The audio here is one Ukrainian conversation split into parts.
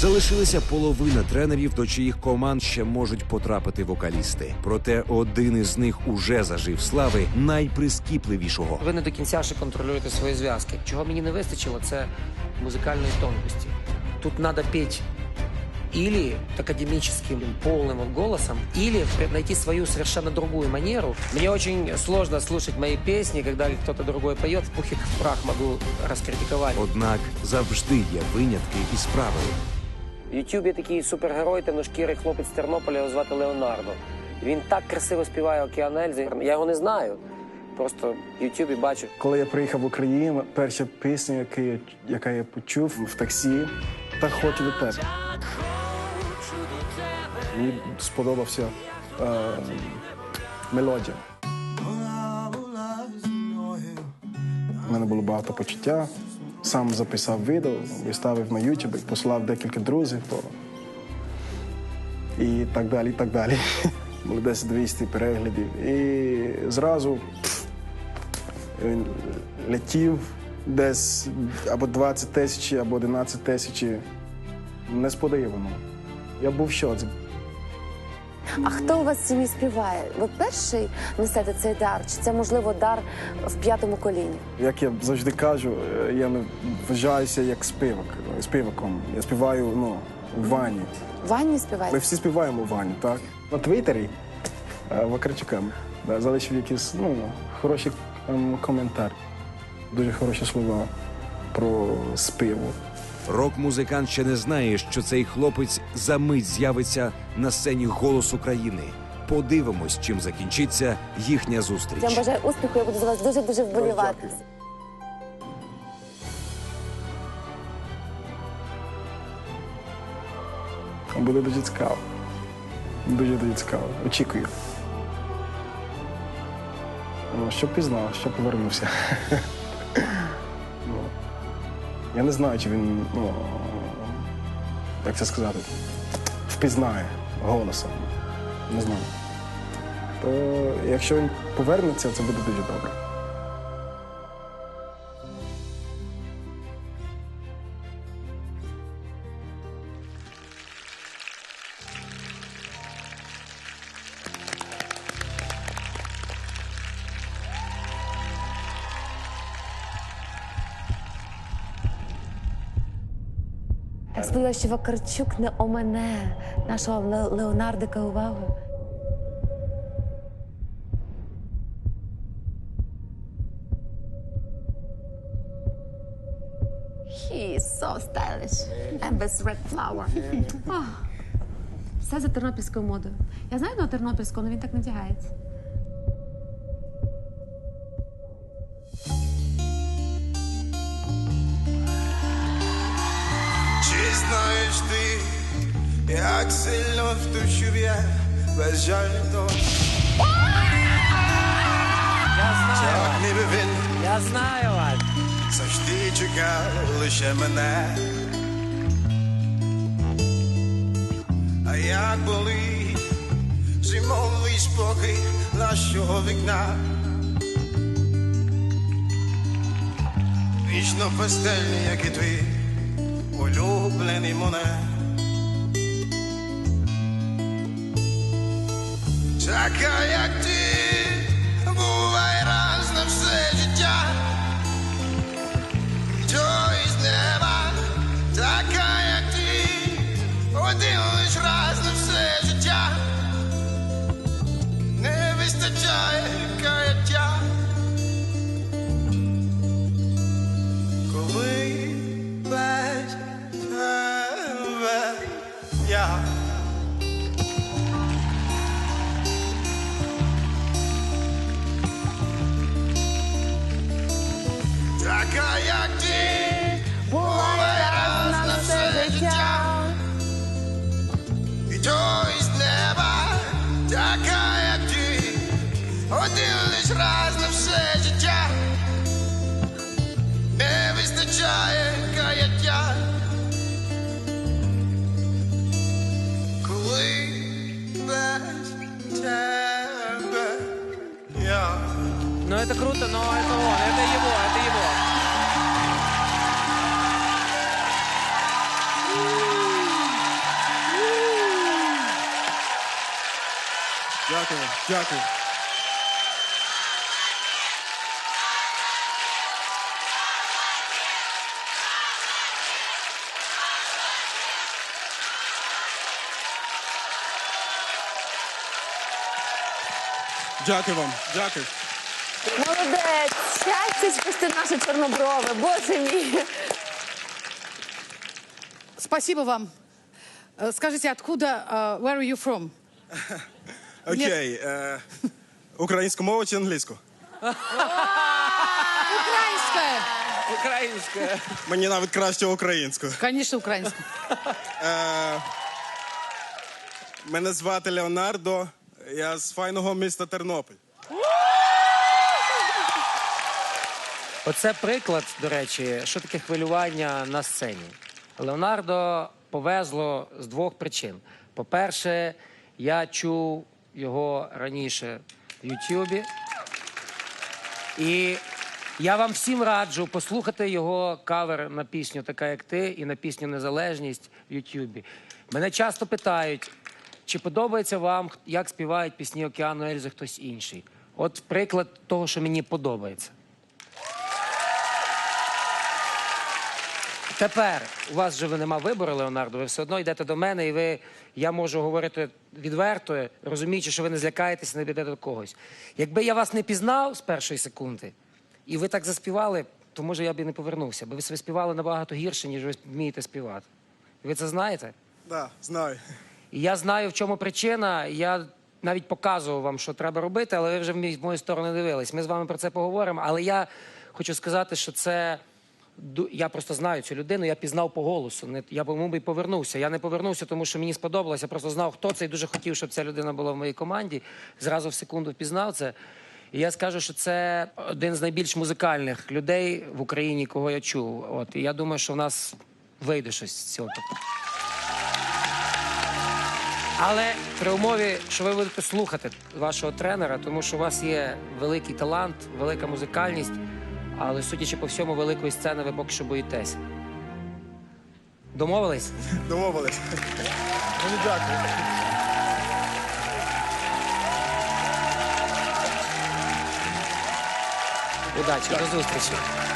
Залишилася половина тренерів, до чиїх команд ще можуть потрапити вокалісти. Проте один із них уже зажив слави найприскіпливішого. Ви не до кінця ще контролюєте свої зв'язки. Чого мені не вистачило, це музикальної тонкості. Тут треба петь или академическим полным вот голосом, или найти свою совершенно другую манеру. Мне очень сложно слушать мои песни, когда кто-то другой поет, в прах могу раскритиковать. Однак завжди є винятки із правил. В Ютубі такий супергерой, темношкірий хлопець з Тернополя, його звати Леонардо. Він так красиво співає Океан Ельзи. Я його не знаю. Просто в Ютубі бачу. Коли я приїхав в Україну, перша пісня, яку я, яка я почув в таксі, так хочу до тебе. Мені сподобався е, мелодія. У мене було багато почуття. Сам записав відео, виставив на YouTube, послав декілька друзів. То... І так далі, і так далі. Було десь 200 переглядів. І зразу він летів десь або 20 тисяч, або 11 тисяч. Несподівано. Я був в шоці. А хто у вас в сім'ї співає? Ви перший несете цей дар? Чи це можливо дар в п'ятому коліні? Як я завжди кажу, е, я не вважаюся як співак, е, співаком. Я співаю ну, в ванні. В ванні Ми всі співаємо в ванні, так? На Твіттері е, Вакарчука залишив якийсь ну, хороший ем, коментар. Дуже хороші слова про співу. Рок-музикант ще не знає, що цей хлопець за мить з'явиться на сцені голос України. Подивимось, чим закінчиться їхня зустріч. Я вам бажаю успіху, я буду за вас дуже дуже вболівати. Буде дуже цікаво. Дуже дуже цікаво. Очікую. Ну, Щоб пізнав, щоб повернувся. Я не знаю, чи він, ну, як це сказати, впізнає голосом. Не знаю. То якщо він повернеться, це буде дуже добре. Я сподіваюся, що Вакарчук не омене нашого Ле- Леонардика увагу. He is so stylish. And this red flower. Ох, Все за тернопільською модою. Я знаю одного тернопільського, але він так не вдягається. Знаєш ти, як сильно вточив я без жаль дощ? Так ніби він Я знаю вас. завжди чекав лише мене. А як болить зимовий спокій нашого вікна. Вічно пастельні, як і твій улюблений моне. Ну это круто, но это он, это его, это его. Дякую, дякую. Дякую вам. Дякую. Молодець! Щастячко ж ти наше чорноброве, боже мій. Спасибо вам. Э, Скажите, откуда, э, where are you from? Окей. Е, українську мову чи англійську? Украинская. Українська. Мені навіть краще українську. Конечно, украинская. Е, мене звати Леонардо. Я з файного міста Тернопіль. Оце приклад, до речі, що таке хвилювання на сцені. Леонардо повезло з двох причин. По-перше, я чув його раніше в Ютубі. І я вам всім раджу послухати його кавер на пісню Така як ти і на пісню Незалежність в Ютубі. Мене часто питають, чи подобається вам, як співають пісні Океану Ельзи хтось інший. От приклад того, що мені подобається. Тепер у вас же ви нема вибору, Леонардо. Ви все одно йдете до мене, і ви я можу говорити відверто, розуміючи, що ви не злякаєтеся, не підете до когось. Якби я вас не пізнав з першої секунди, і ви так заспівали, то може я б і не повернувся, бо ви співали набагато гірше, ніж ви вмієте співати. Ви це знаєте? Да, знаю. Я знаю, в чому причина. Я навіть показував вам, що треба робити, але ви вже в мою сторону дивились. Ми з вами про це поговоримо. Але я хочу сказати, що це. Я просто знаю цю людину, я пізнав по голосу. Я йому би повернувся. Я не повернувся, тому що мені сподобалося. Я просто знав, хто це, і дуже хотів, щоб ця людина була в моїй команді. Зразу в секунду впізнав це. І я скажу, що це один з найбільш музикальних людей в Україні, кого я чув. От і я думаю, що в нас вийде щось з цього. Але при умові, що ви будете слухати вашого тренера, тому що у вас є великий талант, велика музикальність, але судячи по всьому, великої сцени ви поки що боїтесь. Домовились? Домовились. Дуже дякую. Удачі, до зустрічі.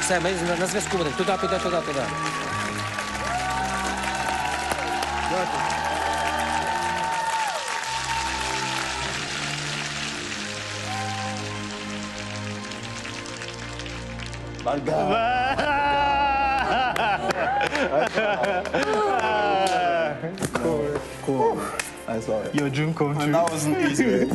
Все, ми на- на зв'язку будемо. Туди, туди, туди, туди. Дякую. Your dream come true. That wasn't easy.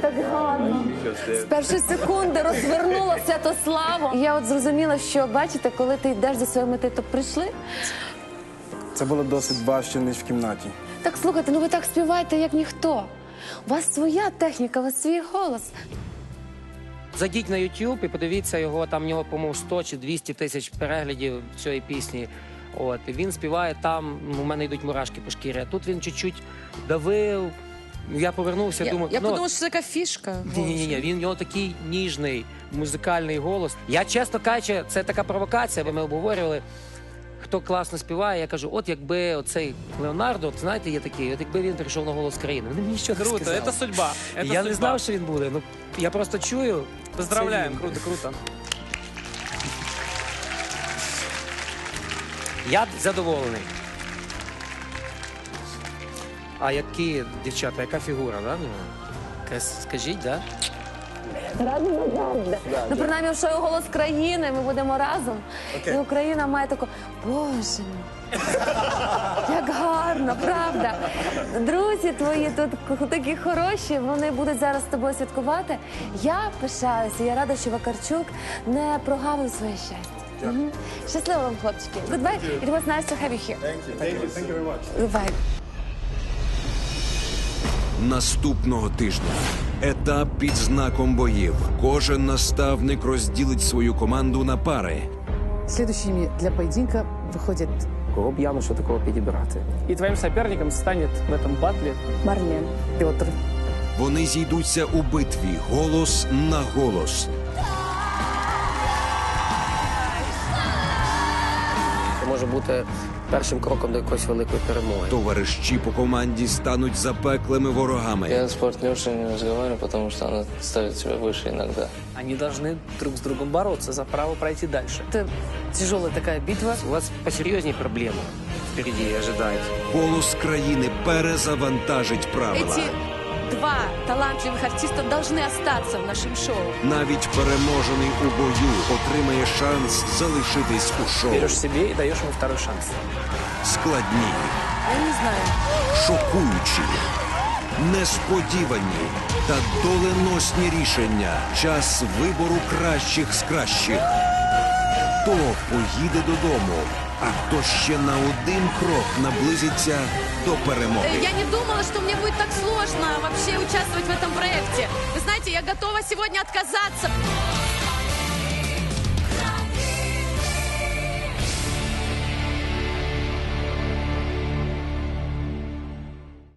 Так гарно. З першої секунди розвернула Святославу. І Я от зрозуміла, що бачите, коли ти йдеш за своєю метою, то прийшли. Це було досить важче, ніж в кімнаті. Так слухайте, ну ви так співаєте, як ніхто. У вас своя техніка, у вас свій голос. Зайдіть на YouTube і подивіться його, там в нього, по-моєму, 100 чи 200 тисяч переглядів цієї пісні. От, і він співає там, ну, у мене йдуть мурашки по шкірі. А тут він чуть-чуть давив. Я повернувся, Я, думаю, я ну, подумала, що це така фішка. Ні, ні, ні, він у нього такий ніжний музикальний голос. Я чесно кажучи, це така провокація, бо ми обговорювали. Хто класно співає, я кажу, от якби оцей Леонардо, от, знаєте, є такий, от якби він прийшов на голос країни. Вони мені нічого не Круто, сказали. это судьба. Я судьба. не знав, що він буде. Ну я просто чую. Поздравляем, круто, круто. Я задоволений. А які дівчата, яка фігура, да? в нього? Якась, Скажіть, да? Ну, принаймні, шоу голос країни, ми будемо разом. І Україна має таку, боже як гарно, правда. Друзі твої тут такі хороші, вони будуть зараз з тобою святкувати. Я пишаюся, я рада, що Вакарчук не прогавив своє щастя. Мгм. Щасливо вам, хлопчики. Goodbye. It was nice to have you here. Thank you, thank you very much. Goodbye. Наступного тижня етап під знаком боїв. Кожен наставник розділить свою команду на пари. Следующими для поединка выходят Кого б явно що такого підібрати? І твоїм соперником станет в этом батлі Марлен. Петр. Вони зійдуться у битві голос на голос. бути першим кроком до якоїсь великої перемоги. Товариші по команді стануть запеклими ворогами. Я с партнершей не разговариваю, потому что она ставит себя выше иногда. Они должны друг с другом бороться за право пройти дальше. Это тяжелая такая битва. У вас посерьезнее проблема впереди ожидает. Голос країни перезавантажить правила. Эти два талантливых артиста должны остаться в нашем шоу. Навіть переможений у бою отримає шанс залишитись у шоу. Берешь себе и даешь ему второй шанс. Складні, Я не знаю. шокуючі, несподівані та доленосні рішення. Час вибору кращих з кращих. Хто поїде додому, а хто ще на один крок наблизиться до перемоги. Э, Я не думала, что мне будет так сложно вообще участвовать в этом проекте. Вы знаете, я готова сегодня отказаться